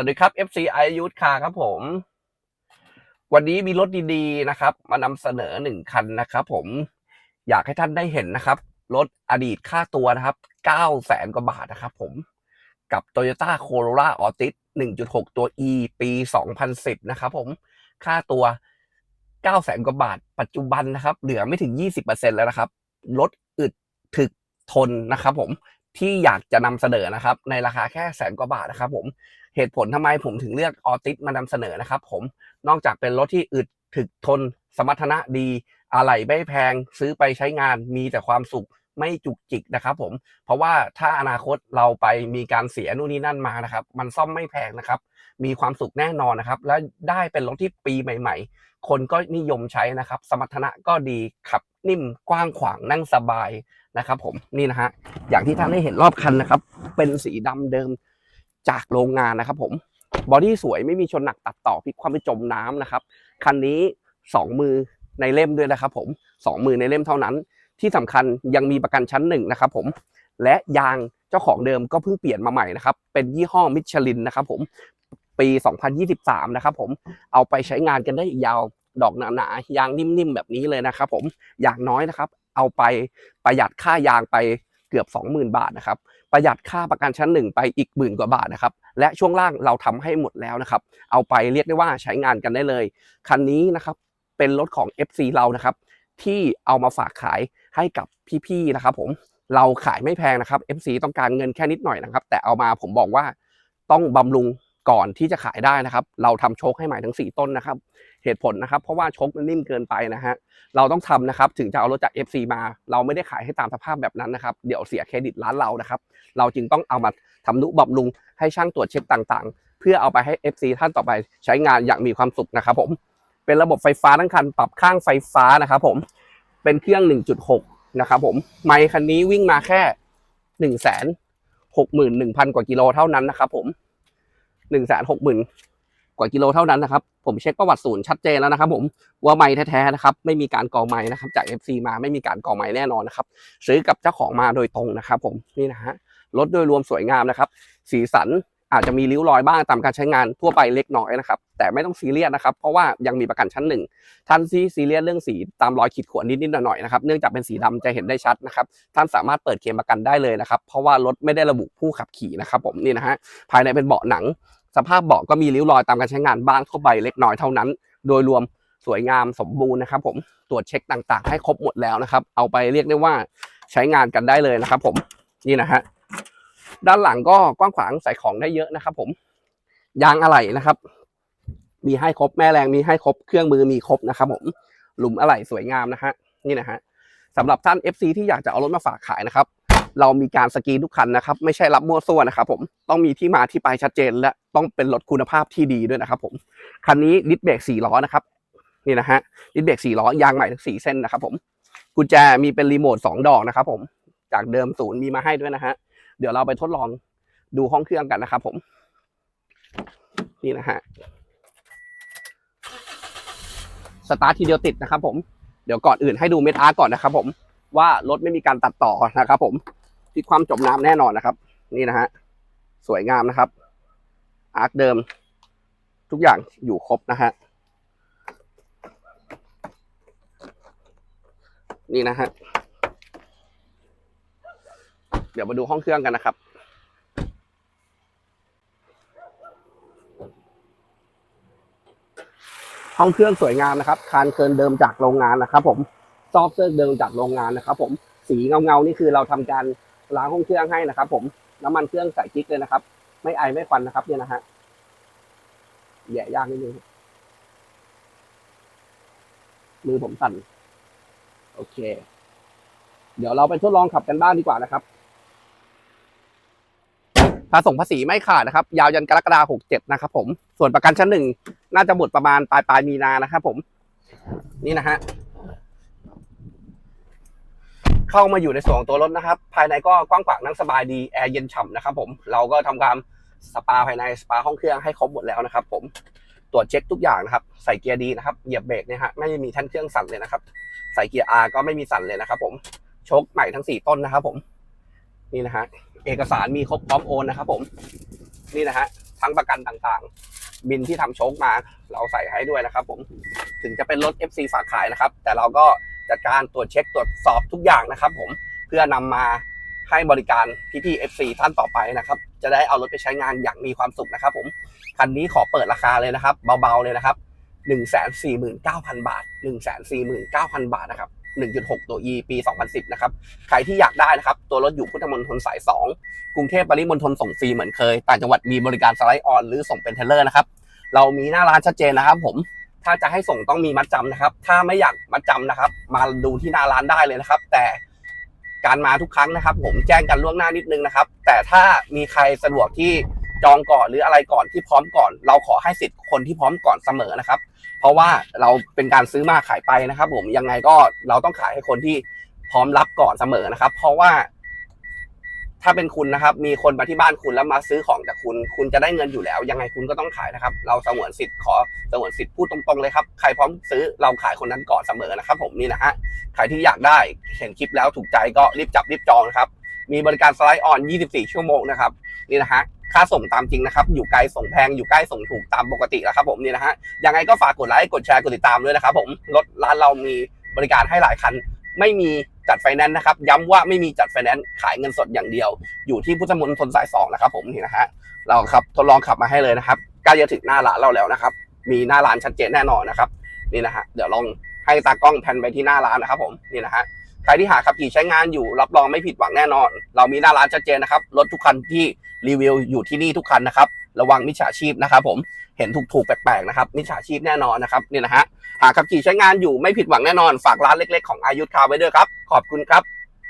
วัสดีครับ FC i y o u t h Car ครับผม วันนี้มีรถดีๆนะครับ มานำเสนอหนึ่งคันนะครับผมอยากให้ท่านได้เห็นนะครับ รถอดีตค่าตัวนะครับ9แสนกว่าบาทนะครับผมกับ Toyota Corolla Altis 1.6 ตัว E ปี 2010 นะครับผมค่าตัว9แสนกว่าบาท ปัจจุบันนะครับ เหลือไม่ถึง 20%แล้วนะครับ รถอึดถึกทนนะครับผม ที่อยากจะนำเสนอนะครับ ในราคาแค่แสนกว่าบาทนะครับ ผมเหตุผลทำไมผมถึงเลือกออติสมานำเสนอนะครับ ผมนอกจากเป็นรถที่อึดถึกทน สมรรถนะดีอะไหล่ไม่แพง ซื้อไปใช้งานมีแต่ความสุขไม่จุกจิกนะครับ ผม เพราะว่าถ้าอนาคตเราไปมีการเสียนู่นนี่นั่นมานะครับ มันซ่อมไม่แพงนะครับ มีความสุขแน่นอนนะครับ และได้เป็นรถที่ปีใหม่ ๆ คนก็นิยมใช้นะครับ สมรรถนะก็ดีขับ นิ่มกว้างขวางนั่งสบายนะครับ ผมนี่นะฮะอย่างที่ท่านได้เห็นรอบคันนะครับ เป็นสีดำเดิมจากโรงงานนะครับ ผมบอดี้สวยไม่มีชนหนักตัดต่อพลิกความไปจมน้ำนะครับคันนี้สองมือในเล่มด้วยนะครับ ผมสองมือในเล่มเท่านั้น ที่สำคัญยังมีประกันชั้นหนึ่งนะครับผมและยางเจ้าของเดิมก็เพิ่งเปลี่ยนมาใหม่นะครับ เป็นยี่ห้อมิชลินนะครับ ผมปี 2023 นะครับผม เอาไปใช้งานกันได้อีกยาว ดอกหนาๆยางนิ่มๆแบบนี้เลยนะครับ ผมอย่างน้อยนะครับ เอาไปประหยัดค่ายางไปเกือบ 20,000 บาทนะครับประหยัดค่าประกันชั้นหนึ่งไปอีกหมื่นกว่าบาทนะครับและช่วงล่างเราทำให้หมดแล้วนะครับ เอาไปเรียกได้ว่าใช้งานกันได้เลย คันนี้นะครับเป็นรถของ FC เรานะครับ ที่เอามาฝากขายให้กับพี่ๆนะครับ ผมเราขายไม่แพงนะครับ FC ต้องการเงินแค่นิดหน่อยนะครับ แต่เอามาผมบอกว่าต้องบำรุงก่อนที่จะขายได้นะครับ เราทำโชคให้ใหม่ทั้ง 4 ต้นนะครับ เหตุผลนะครับ เพราะว่าชคมันนิ่มเกินไปนะฮะเราต้องทำนะครับถึงจะเอารถจาก FC มา เราไม่ได้ขายให้ตามสภาพแบบนั้นนะครับเดี๋ยวเสียเครดิตร้านเรานะครับ เราจึงต้องเอามาทำนุบำรุงให้ช่างตรวจเช็คต่างๆ เพื่อเอาไปให้ FC ท่านต่อไปใช้งานอย่างมีความสุขนะครับ ผมเป็นระบบไฟฟ้าทั้งคันปรับข้างไฟฟ้านะครับผมเป็นเครื่อง 1.6 นะครับผมไมค์คันนี้วิ่งมาแค่1 6 1 0 0 0 กว่ากิโลเท่านั้นนะครับผม 1 6 0 0 0 0 กว่ากิโลเท่านั้นนะครับ ผมเช็คประวัติศูนย์ชัดเจนแล้วนะครับ ผมว่าไม้แท้ๆนะครับ ไม่มีการกอไม้นะครับ จาก FC มาไม่มีการกอไม้แน่นอนนะครับ ซื้อกับเจ้าของมาโดยตรงนะครับ ผมนี่นะฮะรถโดยรวมสวยงามนะครับ สีสันอาจจะมีริ้วรอยบ้างตามการใช้งานทั่วไปเล็กน้อยนะครับ แต่ไม่ต้องซีเรียสนะครับ เพราะว่ายังมีประกันชั้นหนึ่งท่านที่ซีเรียสเรื่องสีตามรอยขีดข่วนนิดๆหน่อยๆนะครับเนื่องจากเป็นสีดำจะเห็นได้ชัดนะครับ ท่านสามารถเปิดเคลมประกันได้เลยนะครับ เพราะว่ารถไม่ได้ระบุผู้ขับขี่นะครับ ผมนี่นะฮะภายในเป็นเบาะหนัง สภาพเบาะก็มีริ้วรอยตามการใช้งานบ้างทั่วไปเล็กน้อยเท่านั้น โดยรวมสวยงามสมบูรณ์นะครับ ผมตรวจเช็คต่างๆ ให้ครบหมดแล้วนะครับ เอาไปเรียกได้ว่าใช้งานกันได้เลยนะครับ ผมนี่นะฮะด้านหลังก็กว้างขวางใส่ของได้เยอะนะครับ ผมยางอะไหล่นะครับ มีให้ครบแม่แรงมีให้ครบเครื่องมือมีครบนะครับ ผมหลุมอะไหล่สวยงามนะฮะนี่นะฮะสำหรับท่าน FC ที่อยากจะเอารถมาฝากขายนะครับ เรามีการสกรีนทุกคันนะครับ ไม่ใช่รับมั่วซั่วนะครับผมต้องมีที่มาที่ไปชัดเจน และต้องเป็นรถคุณภาพที่ดีด้วยนะครับผมคันนี้ดิสเบรกสี่ล้อนะครับนี่นะฮะดิสเบรกสี่ล้อยางใหม่ทั้งสี่เส้นนะครับผมกุญแจมีเป็นรีโมทสองดอกนะครับผมจากเดิมศูนย์มีมาให้ด้วยนะฮะเดี๋ยวเราไปทดลองดูห้องเครื่องกันนะครับผมนี่นะฮะสตาร์ททีเดียวติดนะครับผมเดี๋ยวก่อนอื่นให้ดูเมทอาร์ก่อนนะครับผมว่ารถไม่มีการตัดต่อนะครับผม ที่ความจมน้ำแน่นอนนะครับ นี่นะฮะสวยงามนะครับ อาร์คเดิม ทุกอย่างอยู่ครบนะฮะนี่นะฮะเดี๋ยวมาดูห้องเครื่องกันนะครับห้องเครื่องสวยงามนะครับ คานเคินเดิมจากโรงงานนะครับ ผม ซอฟต์เซอร์เดิมจากโรงงานนะครับ ผม สีเงาเงานี่คือเราทำการ ล้างห้องเครื่องให้นะครับ ผมน้ำมันเครื่องใส่กิ๊กเลยนะครับ ไม่ไอไม่ควันนะครับ เนี่ยนะฮะแย่ยากนิดนึงมือผมสั่นโอเค เดี๋ยวเราไปทดลองขับกันบ้างดีกว่านะครับภาส่งภาษีไม่ขาดนะครับ ยาวยันกรกฎาคมหกเจ็ดนะครับ ผม ส่วนประกันชั้นหนึ่งน่าจะหมดประมาณปลายปลายมีนานะครับ ผม นี่นะฮะ เข้ามาอยู่ในส่วนของตัวรถนะครับ ภายในก็กว้างขวางนั่งสบายดีแอร์เย็นฉ่ำนะครับผมเราก็ทำการสปาภายในสปาห้องเครื่องให้ครบหมดแล้วนะครับ ผมตรวจเช็คทุกอย่างนะครับ ใส่เกียร์ดีนะครับเหยียบเบรกเนี่ยฮะไม่มีท่านเครื่องสั่นเลยนะครับ ใส่เกียร์ R ก็ไม่มีสั่นเลยนะครับ ผมโชคใหม่ทั้งสี่ต้นนะครับ ผมนี่นะฮะเอกสารมีครบพร้อมโอนนะครับ ผมนี่นะฮะทั้งประกันต่างๆ บินที่ทำโชคมา เราใส่ให้ด้วยนะครับ ผมถึงจะเป็นรถ FC ฝากขายนะครับ แต่เราก็ จัดการตรวจเช็คตรวจสอบทุกอย่างนะครับผมเพื่อนำมาให้บริการพี่ๆ FC ท่านต่อไปนะครับ จะได้เอารถไปใช้งานอย่างมีความสุขนะครับผม คันนี้ขอเปิดราคาเลยนะครับ เบาๆเลยนะครับ 149,000 บาท 149,000 บาทนะครับ 1.6 ตัว E ปี 2010 นะครับ ใครที่อยากได้นะครับ ตัวรถอยู่พุทธมณฑลสาย 2 กรุงเทพปริมณฑลส่งฟรีเหมือนเคย ต่างจังหวัดมีบริการสไลด์ออนหรือส่งเป็นเทเลอร์นะครับ เรามีหน้าร้านชัดเจนนะครับผม ถ้าจะให้ส่งต้องมีมัดจำนะครับ ถ้าไม่อยากมัดจำนะครับ มาดูที่หน้าร้านได้เลยนะครับ แต่การมาทุกครั้งนะครับ ผมแจ้งกันล่วงหน้านิดนึงนะครับ แต่ถ้ามีใครสะดวกที่จองก่อนหรืออะไรก่อนที่พร้อมก่อน เราขอให้สิทธิ์คนที่พร้อมก่อนเสมอนะครับ เพราะว่าเราเป็นการซื้อมาขายไปนะครับ ผมยังไงก็เราต้องขายให้คนที่พร้อมรับก่อนเสมอนะครับ เพราะว่า ถ้าเป็นคุณนะครับ มีคนมาที่บ้านคุณแล้วมาซื้อของจากคุณ คุณจะได้เงินอยู่แล้ว ยังไงคุณก็ต้องขายนะครับ เราสงวนสิทธิ์ขอสงวนสิทธิ์พูดตรงๆเลยครับ ใครพร้อมซื้อเราขายคนนั้นก่อนเสมอนะครับ ผมนี่นะฮะ ใครที่อยากได้เห็นคลิปแล้วถูกใจก็รีบจับรีบจองนะครับ มีบริการสไลด์ออน 24 ชั่วโมงนะครับ นี่นะฮะ ค่าส่งตามจริงนะครับ อยู่ไกลส่งแพง อยู่ใกล้ส่งถูกตามปกติแล้วครับ ผมนี่นะฮะ ยังไงก็ฝากกดไลค์ กดแชร์ กดติดตามด้วยนะครับ ผม รถร้านเรามีบริการให้หลายคัน ไม่มี จัดไฟแนนซ์นะครับ ย้ำว่าไม่มีจัดไฟแนนซ์ขายเงินสดอย่างเดียว อยู่ที่พุทธมณฑลสายสองนะครับผมนี่นะฮะเราครับทดลองขับมาให้เลยนะครับใกล้จะถึงหน้าร้านเราแล้วนะครับ มีหน้าร้านชัดเจนแน่นอนนะครับนี่นะฮะเดี๋ยวลองให้ตากล้องแพนไปที่หน้าร้านนะครับผมนี่นะฮะใครที่หาขับขี่ใช้งานอยู่รับรองไม่ผิดหวังแน่นอน เรามีหน้าร้านชัดเจนนะครับรถทุกคันที่รีวิวอยู่ที่นี่ทุกคันนะครับ ระวังมิจฉาชีพนะครับผมเห็นถูกๆแปลกๆนะครับมิจฉาชีพแน่นอนนะครับนี่นะฮะหากขับขี่ใช้งานอยู่ไม่ผิดหวังแน่นอนฝากร้านเล็กๆของอายุทคาไว้ด้วยครับขอบคุณครับ